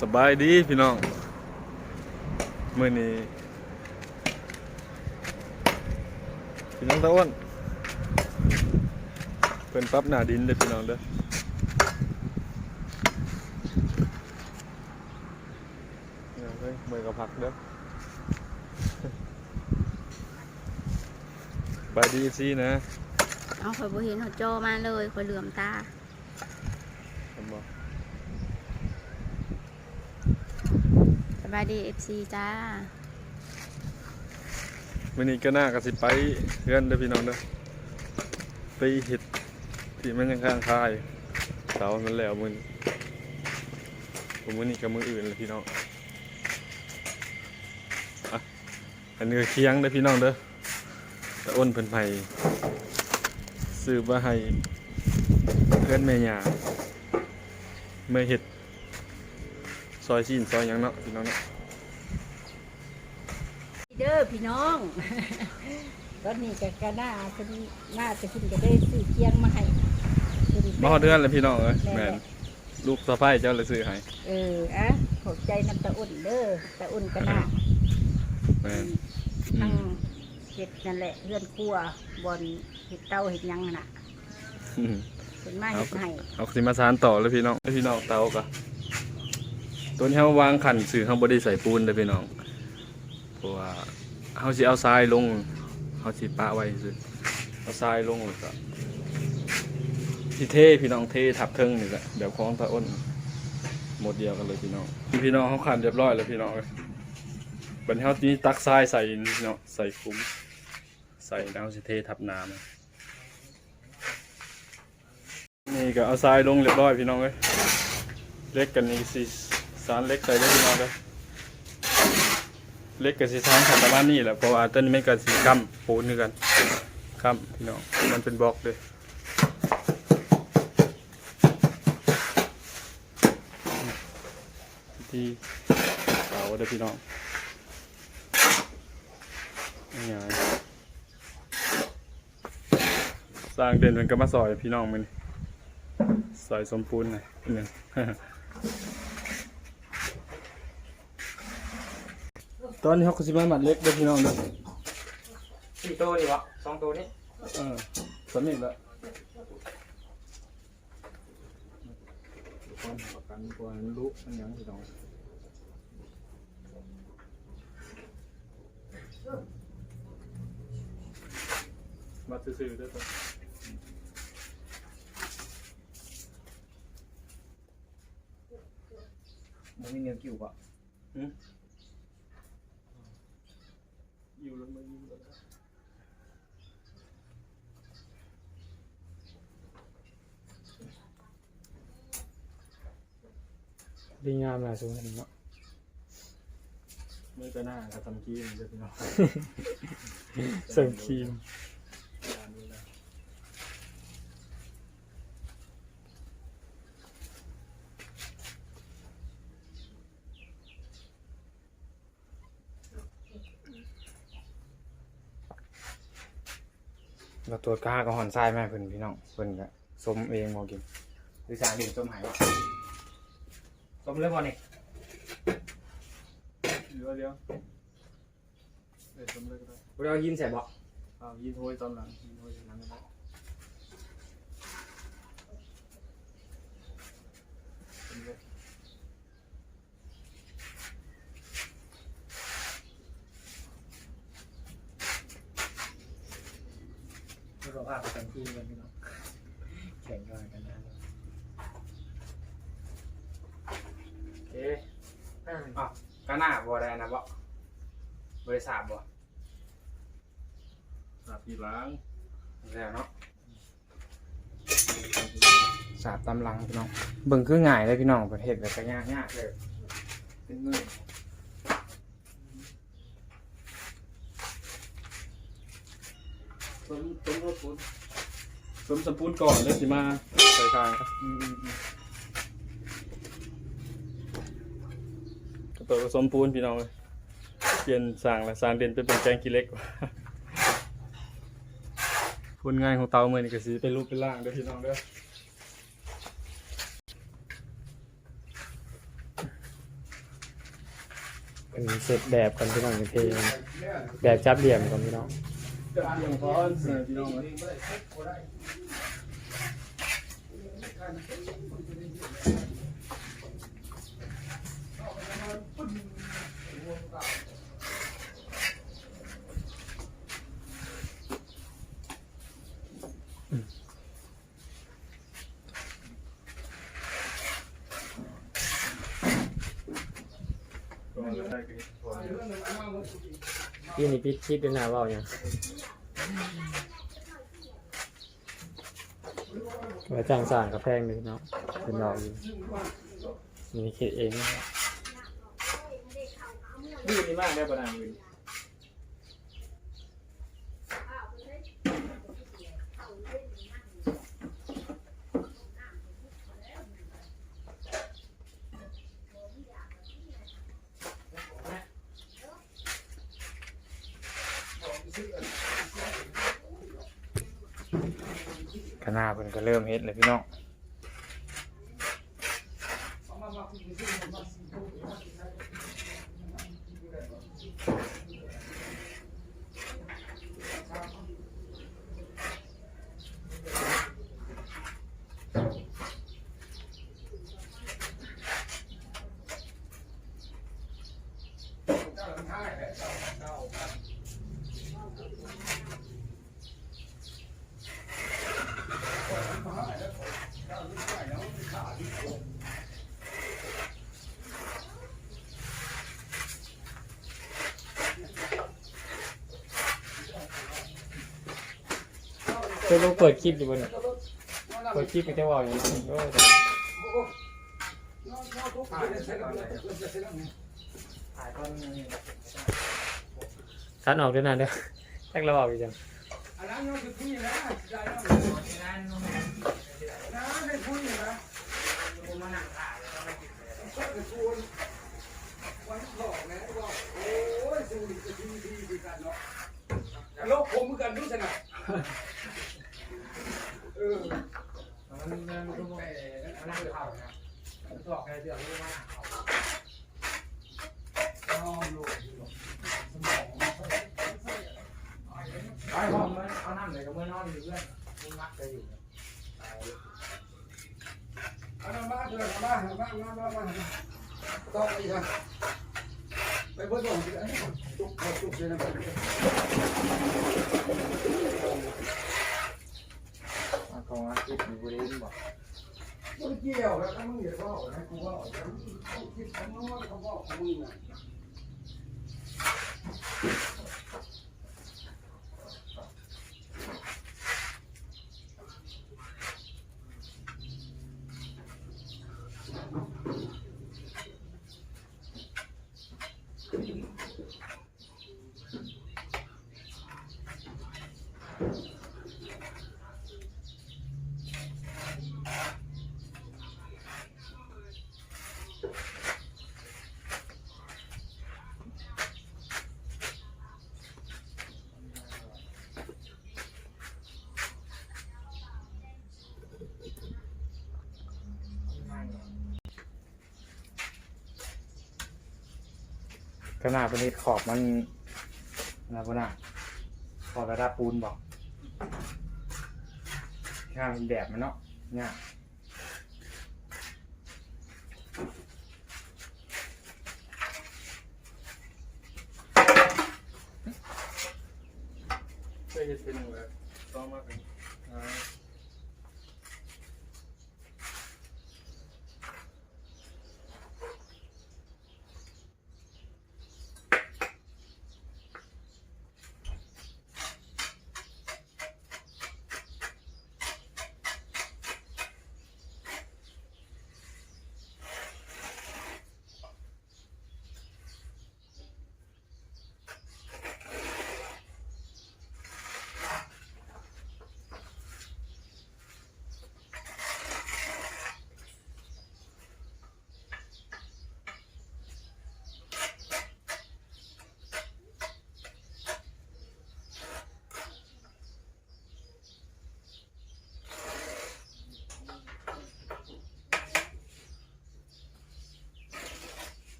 สบายดีพี่น้องมื่อนี้พี่น้องตะอ้วนเพิ่นปรับหน้าดินเด้พี่น้องเด้อเนี่ยเพิ่นมือกับผักเด้อบายดีสินะ เอาข่อยบ่เห็นหัวโจอมาเลยข่อยเหลื่อมตา เห็นบ่ ส บายดี FC จ้ามื่อนี้ก็น่าก็สิไปเพื่อนเด้อพี่น้องเด้อไปเห็ดที่มันยังข้างคายเสามันแล้วมื้อนี้ผมมื้อนี้กับมืออื่นเลยพี่น้องอะอันนี้เคียงเด้อพี่น้องเด้อต่อ้นเพิ่นไผซื้อมาให้เพื่อนแม่ยาเมื่อเห็ด ซอยซีนซอยหยังเนาะพี่น้องเนาะเด้อพี่น้องตอนนี้ก็กะหน้าคุณหน้าจะคุณก็ได้ซื้อเคียงมาให้คุณมาฮอดเดือนเลยพี่น้องเอ้ยแม่แม่นลูกสะใภ้เจ้าเลยซื้อให้เอออะขอบใจน้ำตาอุ่นเด้อตาอุ่นกะหน้าแม่นทั้งเห็ดนั่นแหละเรือนครัวบอนเห็ดเต้าเห็ดหยังน่ะอืมเป็นมาเห็ดให้เอาสิมาสานต่อเลยพี่น้องพี่น้องเตากะ ตัวนี้เฮาวางขันสื่อเฮาบ่ได้ใส่ปูนเลยพี่น้องเพราะว่าเฮาสิเอาทรายลงเฮาสิปะไว้ซื่อเอาทรายลงแล้วก็สิเทพี่น้องเททับเทิงนี่แหละแบบของตาอ้นหมดเดียวกันเลยพี่น้องพี่น้องเฮาขันเรียบร้อยแล้วพี่น้องเอ้ยบัดนี้เฮานี้ตักทรายใส่นี่พี่น้องใส่คุ้มใส่แล้วสิเททับน้ำนี่ก็เอาทรายลงเรียบร้อยพี่น้องเอ้ยเล็กกันนี่สิ สารเล็กใส่ได้พี่น้องเลยเล็กกับสีทางขัดมาณนี้แหละเพราะว่าต้นไม่กับสีคำปูนคือกันคำพี่น้องมันเป็นบล็อกเลยที่เสาเด้พี่น้องนี่ไงสร้างเด่นเป็นกรรมาซอยพี่น้องมันใส่สมปูนหน่อยนึง ตอนนี้เขาก็สิมาหมัดเล็กเด้อพี่น้องเด้อสี่ตัวนี่วะสองตัวนี้เออสำเร็จแล้วความประกันตัวรู้มันยังพี่น้องมาซื้อๆเด้อตัวมันมีเนื้อกิ่วปะ อยู่ล้วมาอยู่แล้วดีงามนะสูงนนี้เนาะไม่ก็น่าจะทำกี้เด้อพี่น้อง เสริมครีม เราตรวจก้ากับหอนทรายแม่เพิ่นพี่น้องเพิ่นก็สมเองบ่กินหรือสางดินสมหายวะสมเลยบ่นี่เดี๋ยวเดี๋ยวเดี๋ยวทำเลยก็ได้บ่ได้เอาหินใส่บ่เอายินโหยตอนหลังยินโหยตอนหลังก็ได้เป็นไง สุข ภาพเป็นที่กันพี่น้องแข่งกันกันนะโอเคอะก็น่าบ่ได้นะบ่บริษัทบ่สาบทีหล้างแล้วเนาะสาบตำลังพี่น้องเบิ่งคือง่ายเลยพี่น้องประเทศแบบก็ยากยากเลยเป็นเงิน มสมสปูนสมสปูนก่อนเลยสิมาใส่ทางครับอืมอืมอืมกระโตสมปูนพี่น้องเลยเปลี่ยนสร้างละสร้างเด่นไปเป็นแกงขี้เล็กพูนง่ายของเตาเมื่อนี่ก็สิเป็นรูปเป็นร่างเด้อพี่น้องเด้อเป็นเสร็จแบบก่อนพี่น้องเพลงแบบจับเหลี่ยมก่อนพี่น้อง เพียงพอเออพี่น้องเอ้ยพี่นี่ปิ พี่นี่พี่คิดด้วยนะว่าอย่างไว้จ้างสร้างกระแพงเลยพี่น้องเป็นเราอยู่มีเขตเองนะครับดีนี่มากได้ประดานวิน คณะเพิ่นก็เริ่มเฮ็ดเลยพี่น้อง เพิ่นลงเปิดคลิปอยู่บนยเปิดคลิปไปจะเว่าอย่างนี้โอ้ยทันออกด้วยนะเด้อแท็กเราออกอีกจังโลกผมกันดูสนะเออ ไปห้องมันเอาน้ำไหนก็เมื่อนอนอยู่เพื่อนมึงมักจะอยู่เอามาบ้านเลยมาบ้านมาบ้านมาบ้านมาต้องอีกอะไปเพิ่มตัวจุกจุกเลยนะ มาของอาทิตย์อยู่บริเวณบ่ มันเกี่ยวแล้วก็มึงอย่าว่า ให้กูว่าคิดขอ ขนาดเป็นขอบมันนะพ่อน่ะขอบระดับปูนบอกงานเป็นแบบมันเนาะเนี่ยเคยเฮ็ดเป็นแบบต้องมาเป็นอ่า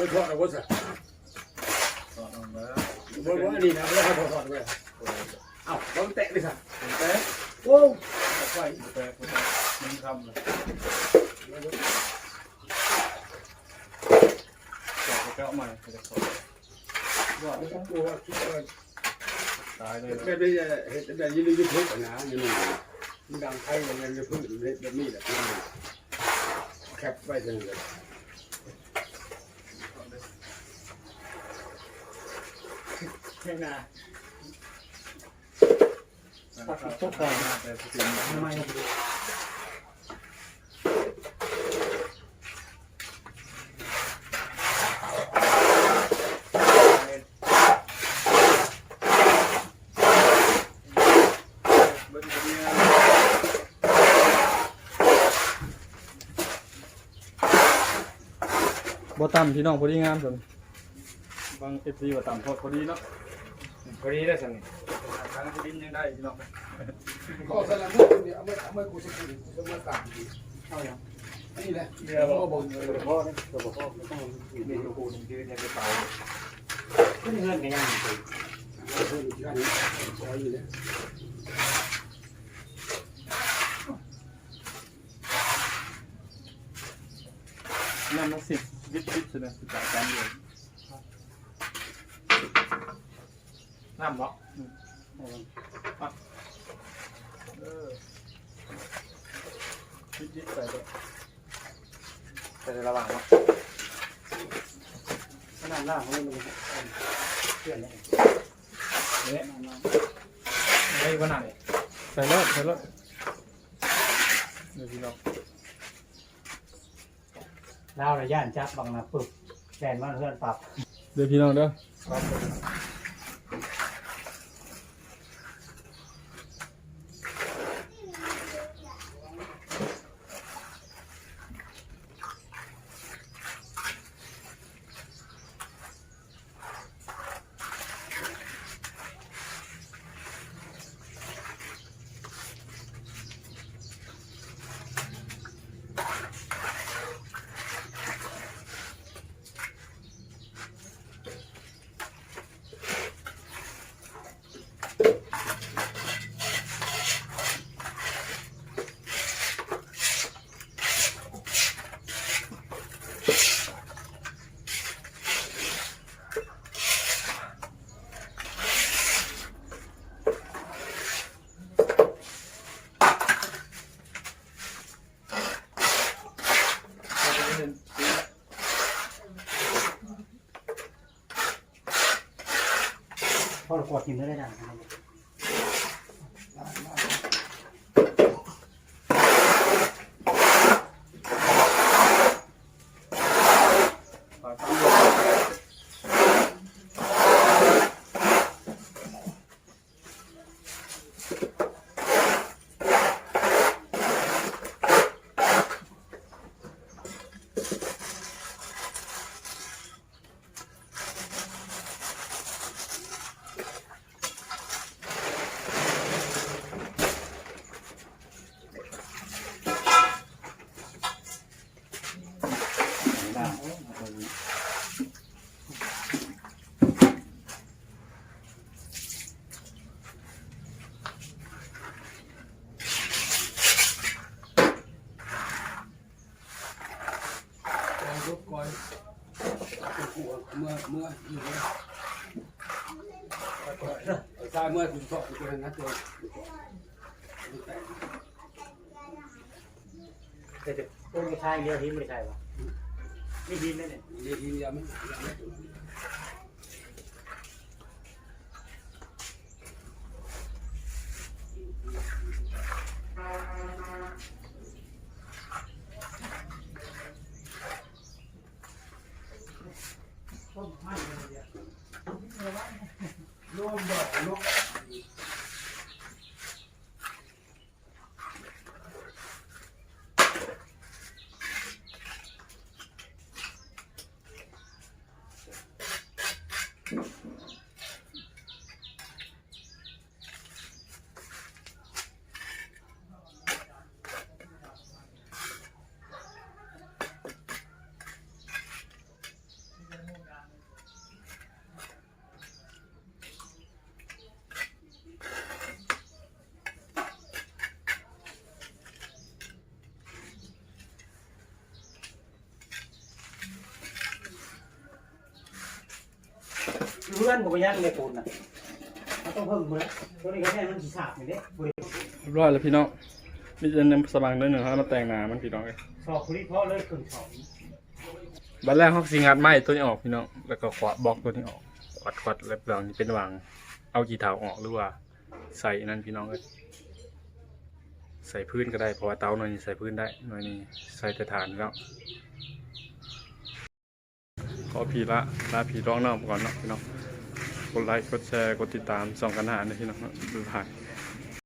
ไปถอดเอาไว้ซะถอดออกแล้วบ่บ่อันนี้นะแล้วเขาถอดไว้เอ้าลองแตะดิซะแต่โอ้ไฟแต่มันทำเลยจอกก็เอาใหม่จะถอดว่าไม่ต้องกลัวคิดว่าตายเลยแบบนี้เห็นแต่ยืนยืนทุกนะนี่มันมันดังไทยอย่างเงี้ยพื้นเล็ดแบบนี้แหละแคปไว้จังเลย เท่านาทุกต่เสียงทำไมบ่ต่ำพี่น้องพอดีงามส่วนบางเอฟซีบ่ต่ำพอพอดีเนาะ พอดีได้สันนี่ทางดินยังได้พี่น้องก็สลับมือเนี่ยเอาไว้เอาไว้กูจะกินกูจะมาตัดเอาอย่างนี่แหละเรือบ่ก็บอกตัวพ่อเนี่ยตัวพ่อไม่ต้องมีเมนูนึงที่ในกระเป๋าขึ้นเงินกันยังเพิ่มอีกอันนี้ซอยอยู่เนี่ยนั่นมันสิบวิทวิทใช่ไหมสิบแปดการเรีย นน้ำเนาะเออวิทวิทใส่ไปแต่ระหว่างเนาะขนาดล่างเขาไม่รู้เพื่อนเลยเนี่ยไอ้วันไหนใส่แล้วใส่แล้วเดี๋ยวพี่น้องเล่าระยะจับบางนาปึกแฟนว่าเพื่อนปรับเดี๋ยวพี่น้องเด้อ พ่อดกินไม่ได้ดังป เมื่อเมื่ออยู่เนี่ยใช่เมื่อถึงสอบตัวนั้นตัวแต่จะต้นไม่ใช่เยอะที่ไม่ใช่ปะไม่ดีไหมเนี่ยเดี๋ยวทีเดียวไม่ อนกับพยันเลยปูนน่ะมันต้องเพิ่มมือตัวนี้ก็แค่มันสีสาบอย่างนี้บริเรียบร้อยแล้วพี่น้องมีแต่น้ำสว่างด้วยหนึ่งครับมาแต่งหน้ามันพี่น้องเลยสอบคุริพ่อเลยครึ่งสองบัดแรกเขาสิงัดไม้ตัวนี้ออกพี่น้องแล้วก็ขวาบล็อกตัวนี้ออกขวัดขวัดแล้วหลังนี้เป็นวาง เอากีเท้าออกหรือว่า ใส่นั่นพี่น้องเลยใส่พื้นก็ได้เพราะว่าเตาหน่อยนี้ใส่พื้นได้หน่อยนี้ใส่แต่ฐานแล้วขอพี่ละลาพี่ร้องน้องก่อนเนาะพี่น้อง กดไลค์ กดแชร์ กดติดตามส่องกันหาในพี่น้องเนาะดูถ่าย